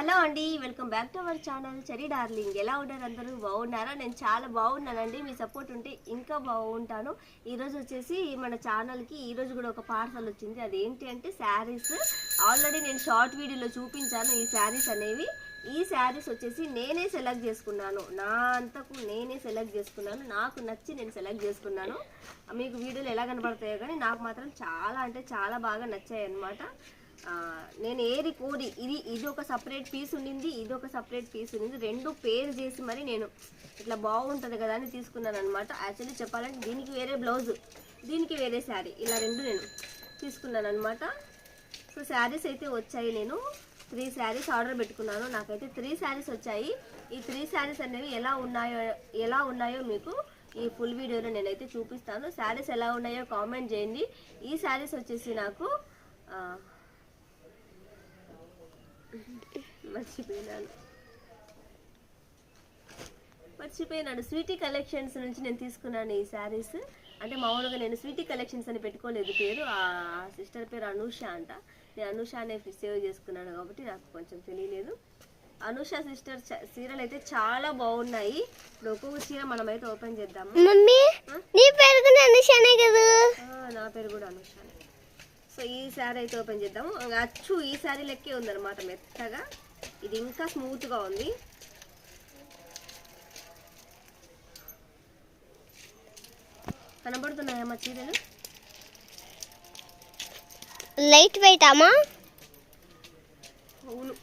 Hello అండి welcome back to our channel. Cherry darling ఎలా ఉన్నారు అందరూ? బాగున్నారా? నేను చాలా బాగున్నానండి. మీ సపోర్ట్ ఉంటే ఇంకా బాగుంటాను. ఈరోజు వచ్చేసి మన ఛానల్కి ఈరోజు కూడా ఒక పార్సల్ వచ్చింది. అది ఏంటి అంటే శారీస్. ఆల్రెడీ నేను షార్ట్ వీడియోలో చూపించాను ఈ శారీస్ అనేవి. ఈ శారీస్ వచ్చేసి నేనే సెలెక్ట్ చేసుకున్నాను. నా అంతకు నేనే సెలెక్ట్ చేసుకున్నాను. నాకు నచ్చి నేను సెలెక్ట్ చేసుకున్నాను. మీకు వీడియోలు ఎలా కనబడతాయో కానీ నాకు మాత్రం చాలా అంటే చాలా బాగా నచ్చాయి అన్నమాట నేను ఏది కోరి ఇది ఇది ఒక సపరేట్ పీస్ ఉండింది ఇది ఒక సపరేట్ పీస్ ఉండింది. రెండు పేరు చేసి మరి నేను ఇట్లా బాగుంటుంది కదా అని తీసుకున్నాను అనమాట యాక్చువల్లీ చెప్పాలంటే దీనికి వేరే బ్లౌజ్ దీనికి వేరే శారీ ఇలా రెండు నేను తీసుకున్నాను అనమాట సో శారీస్ అయితే వచ్చాయి నేను. త్రీ శారీస్ ఆర్డర్ పెట్టుకున్నాను. నాకైతే త్రీ శారీస్ వచ్చాయి. ఈ త్రీ శారీస్ అనేవి ఎలా ఉన్నాయో ఎలా ఉన్నాయో మీకు ఈ ఫుల్ వీడియోలో నేనైతే చూపిస్తాను. శారీస్ ఎలా ఉన్నాయో కామెంట్ చేయండి. ఈ శారీస్ వచ్చేసి నాకు మర్చిపోయినాను. మర్చిపోయినాను. స్వీటీ కలెక్షన్స్ నుంచి నేను తీసుకున్నాను ఈ శారీస్. అంటే మామూలుగా నేను స్వీటీ కలెక్షన్స్ అని పెట్టుకోలేదు. పేరు ఆ సిస్టర్ పేరు అనూష అంట. నేను అనూష అనే సేవ్ చేసుకున్నాను కాబట్టి నాకు కొంచెం తెలియలేదు. అనూష సిస్టర్ చీరలు అయితే చాలా బాగున్నాయి. ఇప్పుడు ఒక్కొక్క చీర మనం అయితే ఓపెన్ చేద్దాము. మమ్మీ నీ పేరు కూడా అనుషానే కదా? ఆ, నా పేరు కూడా అనుష సో ఈ శారీ అయితే ఓపెన్ చేద్దాము. అచ్చు ఈ శారీ లెక్కే ఉందన్నమాట మెత్తగా. ఇది ఇంకా స్మూత్గా ఉంది. కనబడుతున్నాయమ్మా చీరలు? లైట్ వెయిట్ అమ్మా? అవును.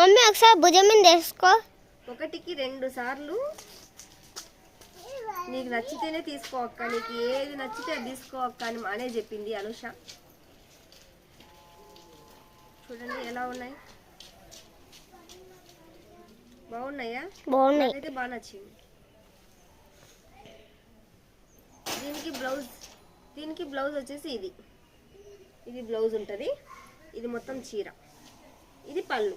మమ్మీ ఒకసారి భుజం మీద వేసుకో. ఒకటికి రెండు సార్లు. నీకు నచ్చితేనే తీసుకో అక్క. నీకు ఏది నచ్చితే అది తీసుకో అక్క అని అనే చెప్పింది అనుష. చూడండి ఎలా ఉన్నాయి. బాగున్నాయా? బాగున్నాయి. నాకైతే బాగా నచ్చింది. దీనికి బ్లౌజ్ దీనికి బ్లౌజ్ వచ్చేసి ఇది. ఇది బ్లౌజ్ ఉంటుంది. ఇది మొత్తం చీర. ఇది పళ్ళు.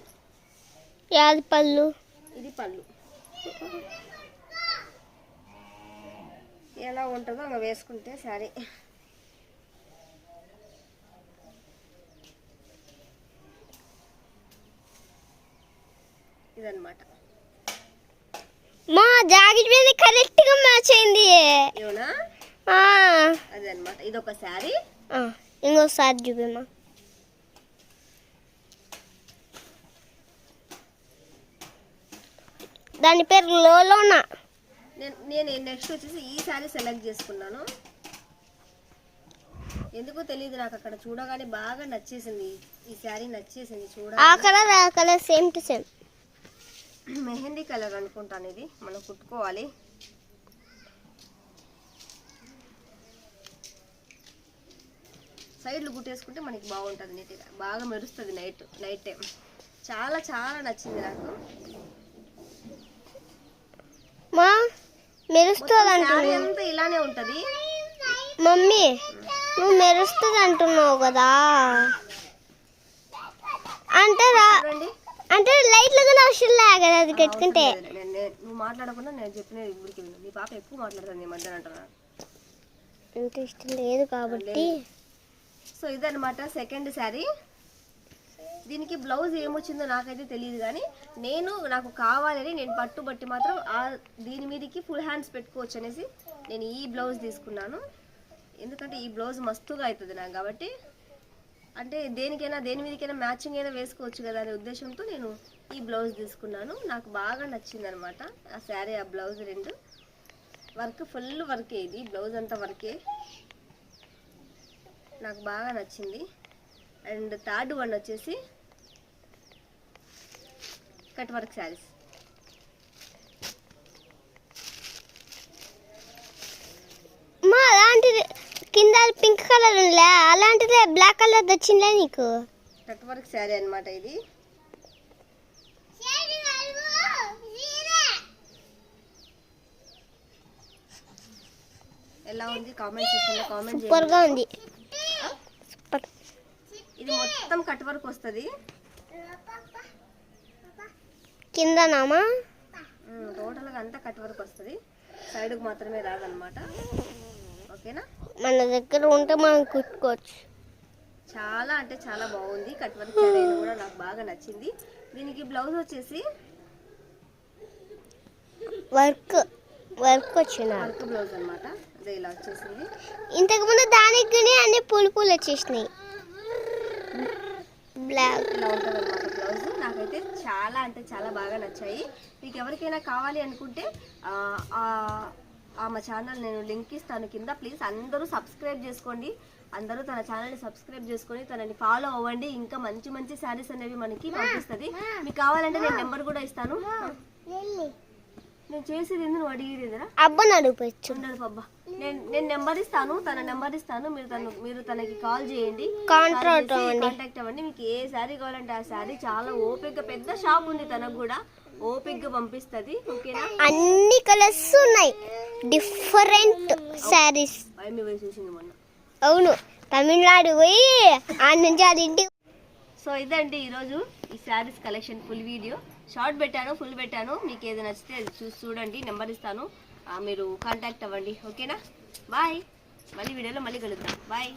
యాది పళ్ళు. ఇది పళ్ళు. ఎలా ఉంటుందో అలా వేసుకుంటే సరే. ఇదన్నమాట. మా జాకెట్ మీద కరెక్ట్గా మ్యాచ్ అయింది. ఏమన్నా? ఆ, అదనమాట ఇది ఒక శారీ ఇంకోసారి చూపిమ్మా. దాని పేరు లోలోనా? నేను నేను నెక్స్ట్ వచ్చేసి ఈ శారీ సెలెక్ట్ చేసుకున్నాను. ఎందుకో తెలియదు నాకు అక్కడ చూడగానే బాగా నచ్చేసింది. ఈ శారీ నచ్చేసింది చూడ ఆ కలర్ ఆ colour same to same. Mehndi colour అనుకుంటాను ఇది. మనం కుట్టుకోవాలి. సైడ్లు కుట్టేసుకుంటే మనకి బాగుంటుంది నీట్గా. బాగా మెరుస్తుంది నైట్ నైట్ టైం. చాలా చాలా నచ్చింది నాకు. మా మెరుస్తుంది అంటున్నావు ఇలానే ఉంటుంది. మమ్మీ నువ్వు మెరుస్తుంది అంటున్నావు కదా. అంటే అంటే లైట్లు కూడా అవసరం లే కదా అది కట్టుకుంటే. లేదు. నువ్వు మాట్లాడకుండా నేను చెప్పిన ఊరికి నీ పాప ఎక్కువ మాట్లాడుతుంది ఈ మధ్యన అంటున్నాను ఇష్టం లేదు కాబట్టి. సో ఇదన్నమాట సెకండ్ శారీ దీనికి బ్లౌజ్ ఏమొచ్చిందో నాకైతే తెలియదు కానీ నేను నాకు కావాలని నేను పట్టుబట్టి మాత్రం ఆ దీని మీదకి ఫుల్ హ్యాండ్స్ పెట్టుకోవచ్చు అనేసి నేను ఈ బ్లౌజ్ తీసుకున్నాను. ఎందుకంటే ఈ బ్లౌజ్ మస్తుగా అవుతుంది నాకు కాబట్టి. అంటే దేనికైనా దేని మీదకైనా మ్యాచింగ్ అయినా వేసుకోవచ్చు కదా అనే ఉద్దేశంతో నేను ఈ బ్లౌజ్ తీసుకున్నాను. నాకు బాగా నచ్చింది అనమాట ఆ శారీ ఆ బ్లౌజ్ రెండు. వర్క్ ఫుల్ వర్కే ఇది. బ్లౌజ్ అంతా వర్కే. నాకు బాగా నచ్చింది. అండ్ థర్డ్ వన్ వచ్చేసి కట్ వర్క్ శారీస్. అలాంటిది కింద పింక్ కలర్ ఉందిలే. అలాంటిదే బ్లాక్ కలర్ వచ్చిందిలే నీకు. కట్ వర్క్ శారీ అన్నమాట ఇది. ఎలా ఉంది? కామెంట్ సెక్షన్లో కామెంట్ సూపర్ చేయండి. గా ఉంది. ఇది మొత్తం కట్ వర్క్ వస్తుంది. కిందనామా టోటల్గా అంతా కట్ వర్క్ వస్తుంది. సైడ్కి మాత్రమే రాదనమాట ఓకేనా? మన దగ్గర ఉంటే మనం కుట్టుకోవచ్చు. చాలా అంటే చాలా బాగుంది. కట్ వర్క్ కూడా నాకు బాగా నచ్చింది. దీనికి బ్లౌజ్ వచ్చేసి వర్క్ వర్క్ వచ్చిన వర్క్ బ్లౌజ్ అన్నమాట. అదే ఇలా వచ్చేసింది. ఇంతకుముందు దానికి అన్ని పూలు పూలు వచ్చేసినాయి. బ్లాక్ ఇలా ఉంటుంది అనమాట బ్లౌజ్. నాకైతే చాలా అంటే చాలా బాగా నచ్చాయి. మీకు ఎవరికైనా కావాలి అనుకుంటే ఆ, ఆ- ఆమె ఛానల్ నేను లింక్ ఇస్తాను కింద. ప్లీజ్ అందరూ సబ్స్క్రైబ్ చేసుకోండి. అందరూ తన ఛానల్ని సబ్స్క్రైబ్ చేసుకొని తనని ఫాలో అవ్వండి. ఇంకా మంచి మంచి శారీస్ అనేవి మనకి పంపిస్తుంది. మీకు కావాలంటే నేను నెంబర్ కూడా ఇస్తాను. నేను చేసేది నువ్వు అడిగేదిరా అబ్బని అడుగుపోవచ్చు ఉండదు పబ్బా నేను నేను నెంబర్ ఇస్తాను తన నెంబర్ ఇస్తాను మీరు తను మీరు తనకి కాల్ చేయండి. కాంట్రాక్ట్ కాంటాక్ట్ అవ్వండి. మీకు ఏ శారీ కావాలంటే ఆ శారీ చాలా ఓపిక పెద్ద షాప్ ఉంది తనకు కూడా. ఓపిక్గా పంపిస్తుంది ఓకేనా? అన్ని కలర్స్ ఉన్నాయి. డిఫరెంట్ శారీస్ భయం పోయి చూసింది మొన్న. అవును తమిళనాడు పోయి ఆ నుంచి అది ఇంటికి సో ఇదండి ఈరోజు ఈ saris collection full video. Short పెట్టాను ఫుల్ పెట్టాను. మీకు ఏది నచ్చితే అది చూసి చూడండి. నెంబర్ ఇస్తాను. మీరు కాంటాక్ట్ అవ్వండి ఓకేనా? బాయ్ మళ్ళీ వీడియోలో మళ్ళీ కలుద్దాం. బాయ్